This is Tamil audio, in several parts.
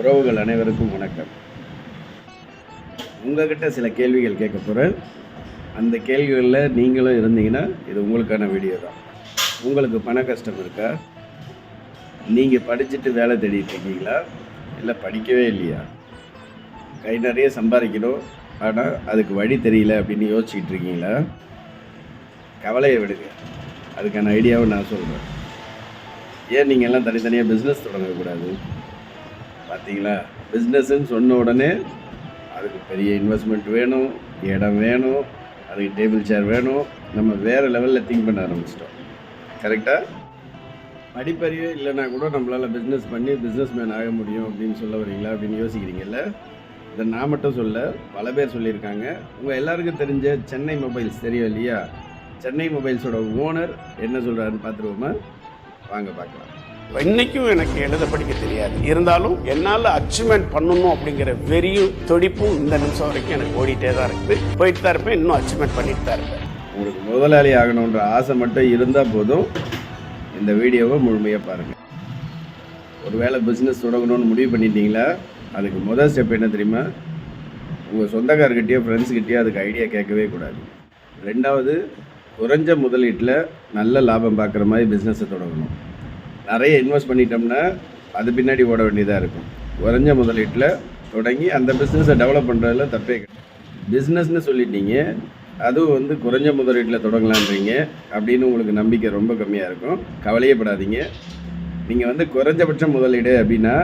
உறவுகள் அனைவருக்கும் வணக்கம். உங்ககிட்ட சில கேள்விகள் கேட்க போகிறேன் அந்த கேள்விகளில் நீங்களும் இருந்தீங்கன்னா இது உங்களுக்கான வீடியோ தான். உங்களுக்கு பண கஷ்டம் இருக்கா? நீங்கள் படிச்சுட்டு வேலை தேடிட்டு இருக்கீங்களா? இல்லை படிக்கவே இல்லையா? கை நிறைய சம்பாதிக்கணும். ஆனால் அதுக்கு வழி தெரியல அப்படின்னு யோசிச்சுக்கிட்டு இருக்கீங்களா? கவலையை விடுங்க. அதுக்கான ஐடியாவை நான் சொல்கிறேன் ஏன் நீங்கள் எல்லாம் தனித்தனியாக பிஸ்னஸ் தொடங்கக்கூடாது? பார்த்தீங்களா? பிஸ்னஸ்ன்னு சொன்ன உடனே அதுக்கு பெரிய இன்வெஸ்ட்மெண்ட் வேணும் இடம் வேணும் அதுக்கு டேபிள் சேர் வேணும். நம்ம வேறு லெவலில் திங்க் பண்ண ஆரம்பிச்சிட்டோம். கரெக்டாக படிப்பறிவே இல்லைன்னா கூட நம்மளால் பிஸ்னஸ் பண்ணி பிஸ்னஸ் மேன் ஆக முடியும் அப்படின்னு சொல்ல வரீங்களா அப்படின்னு யோசிக்கிறீங்கல்ல? இதை நான் மட்டும் சொல்ல பல பேர் சொல்லியிருக்காங்க. உங்கள் எல்லாருக்கும் தெரிஞ்ச சென்னை மொபைல்ஸ் தெரியும் இல்லையா? சென்னை மொபைல்ஸோட ஓனர் என்ன சொல்கிறாருன்னு பார்த்துருவோமா? வாங்க பார்க்கலாம். இன்னைக்கும் எனக்கு எழுத படிக்க தெரியாது. இருந்தாலும் என்னால் அச்சீவ்மெண்ட் பண்ணணும் அப்படிங்கிற வெறியும் துடிப்பும் இந்த நிமிஷம் வரைக்கும் எனக்கு ஓடிட்டே தான் இருக்குது போயிட்டு தான் இருப்பேன் இன்னும் அச்சீவ்மெண்ட் பண்ணிட்டு தான் இருப்பேன். உங்களுக்கு முதலாளி ஆகணுன்ற ஆசை மட்டும் இருந்தால் போதும். இந்த வீடியோவை முழுமையாக பாருங்கள் ஒருவேளை பிஸ்னஸ் தொடங்கணும்னு முடிவு பண்ணிட்டீங்களா? அதுக்கு முதல் ஸ்டெப் என்ன தெரியுமா? உங்கள் சொந்தக்காரர்கிட்டயோ ஃப்ரெண்ட்ஸ்கிட்டயோ அதுக்கு ஐடியா கேட்கவே கூடாது. ரெண்டாவது குறைஞ்ச முதலீட்டில் நல்ல லாபம் பார்க்குற மாதிரி பிஸ்னஸை தொடங்கணும். நிறைய இன்வெஸ்ட் பண்ணிட்டோம்னா அது பின்னாடி ஓட வேண்டியதாக இருக்கும். குறைஞ்ச முதலீட்டில் தொடங்கி அந்த பிஸ்னஸை டெவலப் பண்ணுறதுல தப்பே கிடையாது. பிஸ்னஸ்னு சொல்லிட்டீங்க அதுவும் வந்து குறைஞ்ச முதலீட்டில் தொடங்கலான்றீங்க அப்படின்னு உங்களுக்கு நம்பிக்கை ரொம்ப கம்மியாக இருக்கும். கவலையே படாதீங்க. நீங்கள் வந்து குறைஞ்சபட்ச முதலீடு அப்படின்னா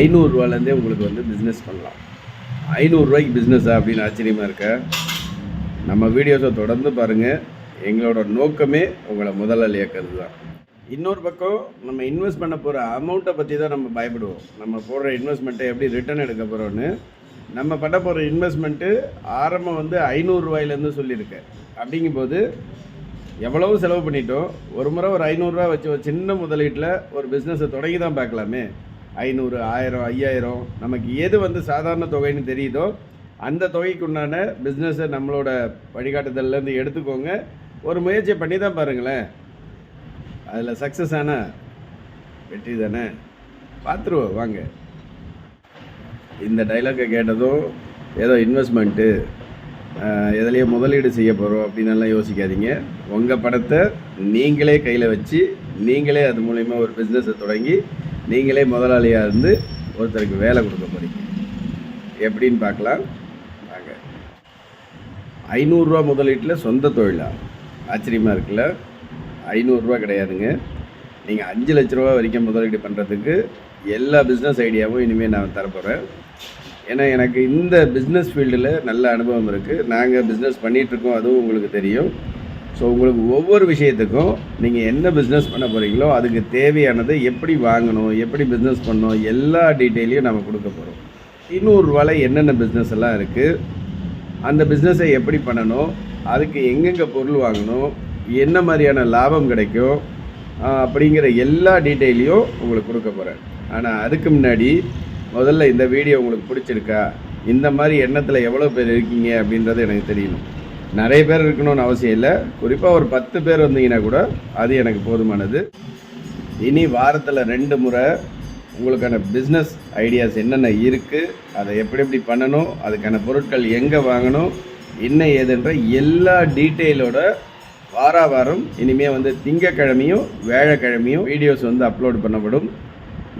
ஐநூறுரூவாலேருந்தே உங்களுக்கு வந்து பிஸ்னஸ் பண்ணலாம். ஐநூறுரூவாய்க்கு பிஸ்னஸா அப்படின்னு ஆச்சரியமாக இருக்க? நம்ம வீடியோஸை தொடர்ந்து பாருங்கள் எங்களோட நோக்கமே உங்களை முதலாளியாக்கிறது தான் இன்னொரு பக்கம் நம்ம இன்வெஸ்ட் பண்ண போகிற அமௌண்ட்டை பற்றி தான் நம்ம பயப்படுவோம். நம்ம போடுற இன்வெஸ்ட்மெண்ட்டை எப்படி ரிட்டர்ன் எடுக்க போகிறோன்னு நம்ம பண்ண போகிற இன்வெஸ்ட்மெண்ட்டு ஆரம்பம் வந்து ஐநூறுரூவாயிலேருந்து சொல்லியிருக்கேன் அப்படிங்கும்போது எவ்வளவு செலவு பண்ணிட்டோம்? ஒரு முறை ஒரு ஐநூறுரூவா வச்சு ஒரு சின்ன முதலீட்டில் ஒரு பிஸ்னஸை தொடங்கி தான் பார்க்கலாமே. ஐநூறு ஆயிரம் ஐயாயிரம் நமக்கு எது வந்து சாதாரண தொகைன்னு தெரியுதோ அந்த தொகைக்கு உண்டான பிஸ்னஸை நம்மளோட வழிகாட்டுதல்லேருந்து எடுத்துக்கோங்க. ஒரு முயற்சியை பண்ணி தான் பாருங்களேன். அதில் சக்ஸஸ் ஆனா வெற்றி தானே? பார்த்துருவோம் வாங்க. இந்த டைலாக்கை கேட்டதும் ஏதோ இன்வெஸ்ட்மெண்ட்டு எதுலேயே முதலீடு செய்ய போகிறோம் அப்படின்னலாம் யோசிக்காதீங்க. உங்கள் படத்தை நீங்களே கையில் வச்சு நீங்களே அது மூலயமா ஒரு பிஸ்னஸை தொடங்கி நீங்களே முதலாளியாக இருந்து ஒருத்தருக்கு வேலை கொடுக்க போகிறீங்க எப்படின்னு பார்க்கலாம். வாங்க. ஐநூறுரூவா முதலீட்டில் சொந்த தொழிலாக ஆச்சரியமாக இருக்குல்ல? ஐநூறுரூவா கிடையாதுங்க. நீங்கள் அஞ்சு லட்ச ரூபா வரைக்கும் முதலீடு பண்ணுறதுக்கு எல்லா பிஸ்னஸ் ஐடியாவும் இனிமேல் நான் தரப்போகிறேன் ஏன்னா எனக்கு இந்த பிஸ்னஸ் ஃபீல்டில் நல்ல அனுபவம் இருக்குது நாங்கள் பிஸ்னஸ் பண்ணிகிட்ருக்கோம் அதுவும் உங்களுக்கு தெரியும். ஸோ உங்களுக்கு ஒவ்வொரு விஷயத்துக்கும் நீங்கள் என்ன பிஸ்னஸ் பண்ண போகிறீங்களோ அதுக்கு தேவையானதை எப்படி வாங்கணும் எப்படி பிஸ்னஸ் பண்ணணும் எல்லா டீட்டெயிலையும் நம்ம கொடுக்க போகிறோம் இன்னூறுரூவாவில் என்னென்ன பிஸ்னஸ் எல்லாம் இருக்குது அந்த பிஸ்னஸை எப்படி பண்ணணும் அதுக்கு எங்கெங்கே பொருள் வாங்கணும் என்ன மாதிரியான லாபம் கிடைக்கும் அப்படிங்கிற எல்லா டீட்டெயிலையும் உங்களுக்கு கொடுக்க போகிறேன் ஆனால் அதுக்கு முன்னாடி முதல்ல இந்த வீடியோ உங்களுக்கு பிடிச்சிருக்கா? இந்த மாதிரி எண்ணத்தில் எவ்வளோ பேர் இருக்கீங்க அப்படின்றது எனக்கு தெரியணும். நிறைய பேர் இருக்கணும்னு அவசியம் இல்லை. குறிப்பாக ஒரு பத்து பேர் வந்தீங்கன்னா கூட அது எனக்கு போதுமானது. இனி வாரத்தில் ரெண்டு முறை உங்களுக்கான பிஸ்னஸ் ஐடியாஸ் என்னென்ன இருக்குது அதை எப்படி எப்படி பண்ணணும் அதுக்கான பொருட்கள் எங்கே வாங்கணும் என்ன ஏதுன்ற எல்லா டீட்டெயிலோட வார வாரம் இனிமேல் வந்து திங்கக்கிழமையும் வேழக்கிழமையும் வீடியோஸ் வந்து அப்லோட் பண்ணப்படும்.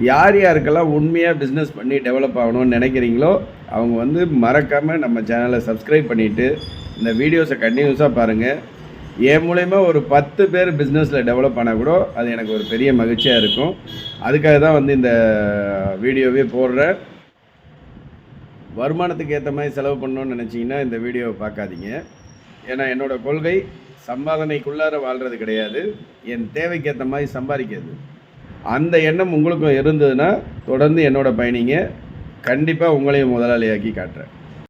யார் யாருக்கெல்லாம் உண்மையாக பிஸ்னஸ் பண்ணி டெவலப் ஆகணும்னு நினைக்கிறீங்களோ அவங்க வந்து மறக்காமல் நம்ம சேனலை சப்ஸ்கிரைப் பண்ணிவிட்டு இந்த வீடியோஸை கண்டினியூஸாக பாருங்கள் என் மூலயமா ஒரு பத்து பேர் பிஸ்னஸில் டெவலப் ஆனால் கூட அது எனக்கு ஒரு பெரிய மகிழ்ச்சியாக இருக்கும். அதுக்காக தான் வந்து இந்த வீடியோவே போடுறேன். வருமானத்துக்கு ஏற்ற மாதிரி செலவு பண்ணணும்னு நினச்சிங்கன்னா இந்த வீடியோவை பார்க்காதீங்க ஏன்னா என்னோடய கொள்கை சம்பாதனைக்குள்ளார வாழ்கிறது கிடையாது. என் தேவைக்கு ஏற்ற மாதிரி சம்பாதிக்கிறது. அந்த எண்ணம் உங்களுக்கும் இருந்ததுன்னா தொடர்ந்து என்னோட பயணிங்க. கண்டிப்பாக உங்களையும் முதலாளியாக்கி காட்டுறேன்.